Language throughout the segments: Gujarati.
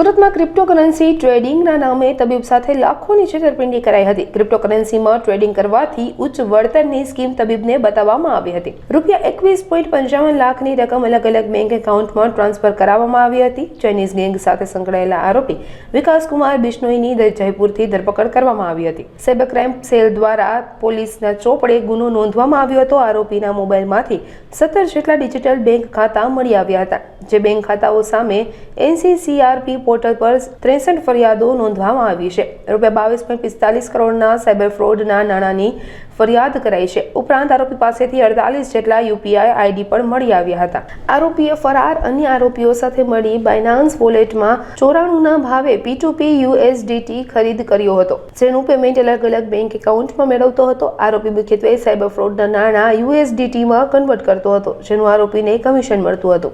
સુરતમાં ક્રિપ્ટોકરન્સી ટ્રેડિંગના નામે તબીબ સાથે લાખોની છેતરપિંડી કરાઈ હતી. ક્રિપ્ટોકરન્સીમાં ટ્રેડિંગ કરવાથી ઉચ્ચ વળતરની સ્કીમ તબીબને બતાવવામાં આવી હતી. રૂપિયા એકવીસ પોઈન્ટ પંચાવન લાખની રકમ અલગ અલગ બેંક એકાઉન્ટમાં ટ્રાન્સફર કરાવવામાં આવી હતી. ચાઇનીઝ ગેંગ સાથે સંકળાયેલા આરોપી વિકાસકુમાર બિશ્નોઈની જયપુરથી ધરપકડ કરવામાં આવી હતી. સાયબર ક્રાઇમ સેલ દ્વારા પોલીસના ચોપડે ગુનો નોંધવામાં આવ્યો હતો. આરોપીના મોબાઈલમાંથી સત્તર જેટલા ડિજિટલ બેંક ખાતા મળી આવ્યા હતા. જે બેંક ખાતાઓ સામે એનસીસીઆરપી પોર્ટલ પર ત્રેસઠ ફરિયાદો નોંધવામાં આવી છે. રૂપિયા બાવીસ પોઈન્ટ પિસ્તાલીસ કરોડના સાયબર ફ્રોડના નાણાંની ફરિયાદ કરાઈ છે. ઉપરાંત આરોપી પાસેથી અડતાલીસ જેટલા યુપીઆઈ આઈડી પણ મળી આવ્યા હતા. આરોપીએ ફરાર અન્ય આરોપીઓ સાથે મળી બાયનાન્સ વોલેટમાં ચોરાણુંના ભાવે પી યુએસડીટી ખરીદ કર્યો હતો. જેનું પેમેન્ટ અલગ અલગ બેંક એકાઉન્ટમાં મેળવતો હતો. આરોપી મુખ્યત્વે સાયબર ફ્રોડના નાણાં યુએસડીટીમાં કન્વર્ટ કરતો હતો, જેનું આરોપીને કમિશન મળતું હતું.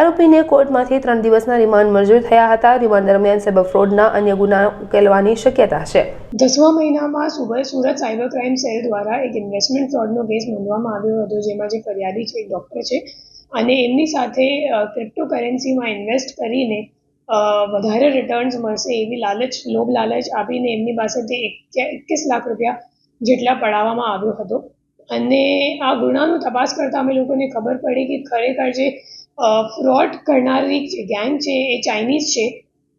આરોપીને કોર્ટમાંથી ત્રણ દિવસના રિમાન્ડ મંજૂર થયા હતા રિમાન્ડ દરમિયાન સાયબર ફ્રોડના અન્ય ગુના ઉકેલવાની શક્યતા છે. દસમા મહિનામાં સુબહ સુરત સાયબર ક્રાઇમ સેલ દ્વારા એક ઇન્વેસ્ટમેન્ટ ફ્રોડનો કેસ નોંધવામાં આવ્યો હતો, જેમાં જે ફરિયાદી છે એક ડૉક્ટર છે અને એમની સાથે ક્રિપ્ટોકરન્સીમાં ઇન્વેસ્ટ કરીને વધારે રિટર્ન્સ મળશે એવી લાલચ, લોભ લાલચ આપીને એમની પાસેથી એકવીસ લાખ રૂપિયા જેટલા પડાવવામાં આવ્યો હતો. અને આ ગુનાનું તપાસ કરતાં અમે લોકોને ખબર પડી કે ખરેખર જે ફ્રોડ કરનારી જે ગેંગ છે એ ચાઇનીઝ છે.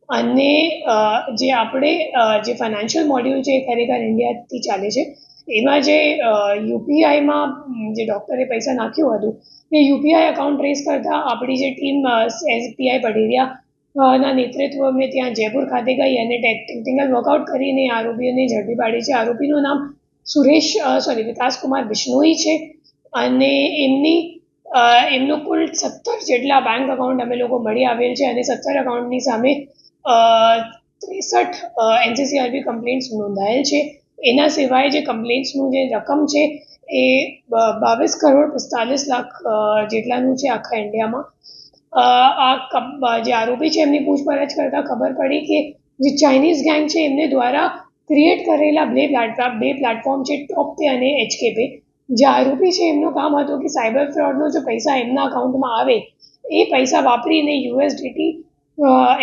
અને જે આપણે જે ફાઇનાન્શિયલ મોડ્યુલ છે એ ખરેખર ઇન્ડિયાથી ચાલે છે. એમાં જે યુપીઆઈમાં જે ડૉક્ટરે પૈસા નાખ્યું હતું એ યુપીઆઈ અકાઉન્ટ ટ્રેસ કરતાં આપણી જે ટીમ એસપીઆઈ પઢેરિયા ના નેતૃત્વ મેં ત્યાં જયપુર ખાતે ગઈ અને ટેકનિકલ વર્કઆઉટ કરીને આરોપીઓને ઝડપી પાડી છે. આરોપીનું નામ સુરેશ સોરી વિકાસકુમાર બિશ્નોઈ છે. અને એમની એમનું કુલ સત્તર જેટલા બેંક અકાઉન્ટ અમે લોકો મળી આવેલ છે અને સત્તર અકાઉન્ટની સામે ત્રેસઠ એનસીસીઆરબી કમ્પ્લેન્ટ્સ નોંધાયેલ છે. એના સિવાય જે કમ્પ્લેન્ટ્સનું જે રકમ છે, એ બાવીસ કરોડ પિસ્તાલીસ લાખ જેટલાનું છે આખા ઇન્ડિયામાં. આ જે આરોપી છે, એમની પૂછપરછ કરતાં ખબર પડી કે જે ચાઇનીઝ ગેંગ છે, એમને દ્વારા ક્રિએટ કરેલા બે પ્લેટફોર્મ બે પ્લેટફોર્મ છે ટોપ પે અને એચકે પે જે આરોપી છે, એમનું કામ હતું કે સાયબર ફ્રોડનો જો પૈસા એમના અકાઉન્ટમાં આવે, એ પૈસા વાપરીને યુએસડીટી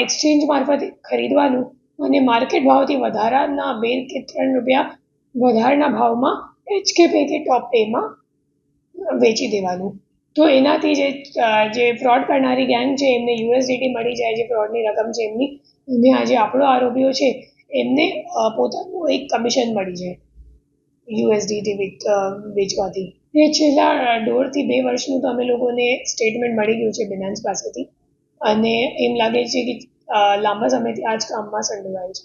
એક્સચેન્જ મારફતે ખરીદવાનું અને માર્કેટ ભાવથી વધારાના બે કે ત્રણ રૂપિયા વધારાના ભાવમાં એચકે પે કે ટોપ પેમાં વેચી દેવાનું. તો એનાથી જે જે ફ્રોડ કરનારી ગેંગ છે, એમને યુએસડીટી મળી જાય, જે ફ્રોડની રકમ છે એમની અને આ જે આપણો આરોપીઓ છે, એમને પોતાનું એક કમિશન મળી જાય યુએસડીટી વેચવાથી. એ છેલ્લા દોઢથી બે વર્ષનું તો અમે લોકોને સ્ટેટમેન્ટ મળી ગયું છે બિનાન્સ પાસેથી. અને એમ લાગે છે કે લાંબા સમયથી આ જ કામમાં સંડોવાય છે.